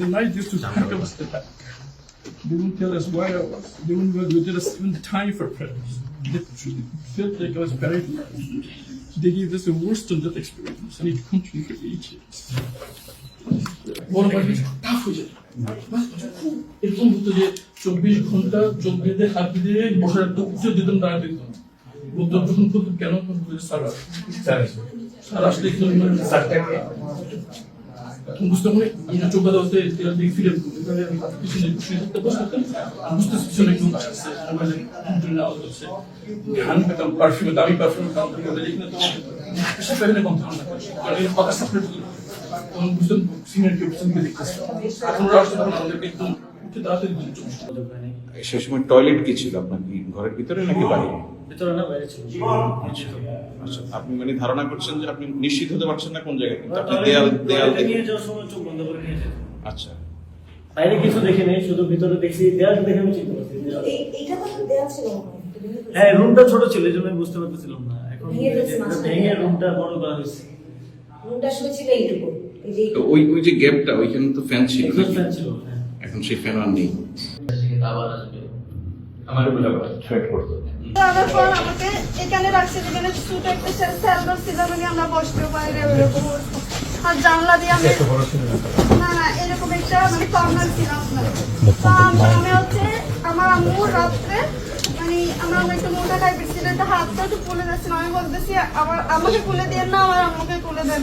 the night, they to us the. They wouldn't tell us why I was. They wouldn't even give us even time for prayers. They felt like I was buried alive. They gave us the worst of that experience, and it continued for years. বড় বাড়ি tough হয়ে যায় এরকম হতো যে চব্বিশ ঘণ্টা চোখ বেঁধে হাত দিয়ে বসে রাখতো উঠে দিতাম দাঁড়া দিতাম বুদ্ধ যখন বলতো কেন স্যার স্যার আসলে একটু তখন বুঝতে পারি এই চোখ বাঁধা হতে এরা দিকে ফিরে এভাবে আমি পিছনে শুয়ে থাকতে বসে থাকতাম আমি বুঝতে পিছনে কেউ আসছে মোবাইলে কম্পিউটারে আওয়াজ হচ্ছে ঘান পেতাম পারফিউমে দামি পারফিউমে কাম করতে যেখানে তো সে পেছনে কম ধারণা কারণ সেই সময় টয়লেট কি ছিল আপনার কি? ঘরের ভিতরে নাকি বাইরে? ভিতরে না বাইরে ছিল। আচ্ছা আপনি মানে ধারণা করছেন যে আপনি নিশ্চিত হতে পারছেন না কোন জায়গায়? কিন্তু আপনি দেয়াল দেয়াল দেখে নিয়ে যাওয়ার সময় চোখ বন্ধ করে নিয়ে আচ্ছা। বাইরে কিছু দেখে নেই শুধু ভিতরে দেখছি। দেয়াল দেখে আমি চিনতে পারছি। এইটা তো দেওয়া ছিল হয়, রুমটা ছোট ছিল এই জন্য বুঝতে পারতেছিলাম না। এখন ভেঙে রুমটা বড় করা হয়েছে। রুমটা আসলে ছিল এইটুকু। ওই ওই যে গ্যাপটা ওইখানে তো ফ্যান ছিল ফ্যান ছিল হ্যাঁ। এখন সেই ফ্যান আর নেই। আবার আসবে আমার থ্রেট করতো আনার পর আমাকে এখানে রাখছে যেখানে ছোট একটা স্যালবার ছিল মানে আমরা বসতেও পারি না ওইরকম আর জানলা দিয়ে আমি না না এরকম একটা মানে কর্নার ছিল আপনার। তো আমি আমি হচ্ছে আমার আম্মু রাত্রে মানে আমার আম্মু একটু মোটা টাইপের ছিল একটা হাতটা একটু ফুলে যাচ্ছিল। আমি বলতেছি আমার আমাকে না আমার আম্মুকে খুলে দেন।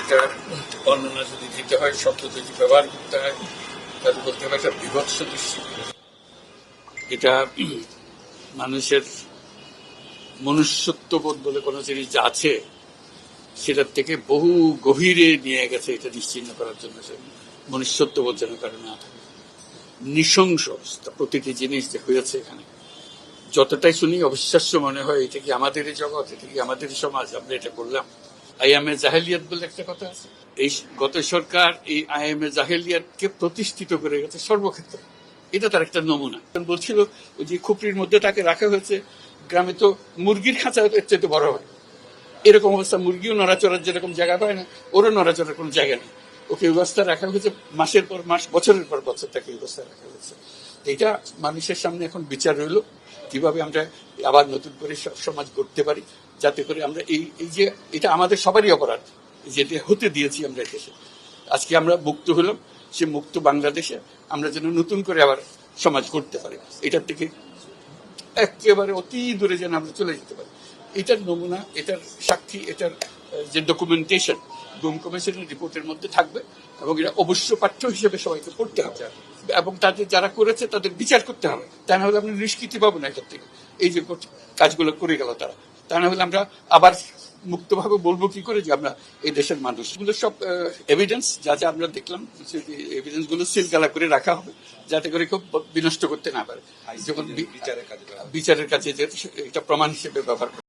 এটা বর্ণনা যদি দিতে হয়, শব্দ যদি ব্যবহার করতে হয় তাহলে বলতে হবে একটা বিভৎস দৃশ্য এটা মানুষের মনুষ্যত্ববোধ বলে কোনো জিনিস আছে, সেটার থেকে বহু গভীরে নিয়ে গেছে, এটা নিশ্চিন্ন করার জন্য সে মনুষ্যত্ববোধ যেন কারণ না। থাকে নৃশংস প্রতিটি জিনিস যে হয়েছে এখানে। যতটাই শুনি, অবিশ্বাস্য মনে হয়, এটা কি আমাদেরই জগৎ, এটা কি আমাদেরই সমাজ? আমরা এটা করলাম। আইএমএ জাহেলিয়াত বলে একটা কথা আছে। এই গত সরকার এই আইএমএ জাহেলিয়াতকে প্রতিষ্ঠিত করে গেছে সর্বক্ষেত্রে। এটা তার একটা নমুনা। বলছিল যে খুপড়ির মধ্যে তাকে রাখা হয়েছে, গ্রামে তো মুরগির খাঁচা এর চাইতে বড় হয়। এরকম অবস্থা, মুরগিও নড়াচড়ার যেরকম জায়গা পায় না, ওরও নড়াচড়ার কোনো জায়গা নেই। ওকে এই অবস্থা রাখা হয়েছে, মাসের পর মাস, বছরের পর বছর তাকে এই অবস্থা রাখা হয়েছে। এটা মানুষের সামনে এখন বিচার রইল। কীভাবে আমরা আবার নতুন করে সমাজ করতে পারি, যাতে করে আমরা এই এই যে, এটা আমাদের সবারই অপরাধ, যেটা হতে দিয়েছি আমরা দেশে। আজকে আমরা মুক্ত হলাম, সে মুক্ত বাংলাদেশে আমরা যেন নতুন করে আবার সমাজ করতে পারি। এটার থেকে একেবারে অতি দূরে যেন আমরা চলে যেতে পারি। এটার নমুনা, এটার সাক্ষী, এটার যে ডকুমেন্টেশন গুম কমিশনের রিপোর্টের মধ্যে থাকবে এবং এটা অবশ্য পাঠ্য হিসেবে সবাইকে পড়তে হবে। এবং তাদের যারা করেছে তাদের বিচার করতে হবে। তা না হলে আমরা নিষ্কৃতি পাবো না এটার থেকে। এই যে কাজগুলো করে গেল তারা। তা না হলে আমরা আবার মুক্তভাবে বলব কি করে যে আমরা এই দেশের মানুষগুলো সব এভিডেন্স যা যা আমরা দেখলাম এভিডেন্সগুলো সিলগালা করে রাখা হবে যাতে করে কেউ বিনষ্ট করতে না পারে। যখন বি- বিচারের কাছে যেহেতু এটা প্রমাণ হিসেবে ব্যবহার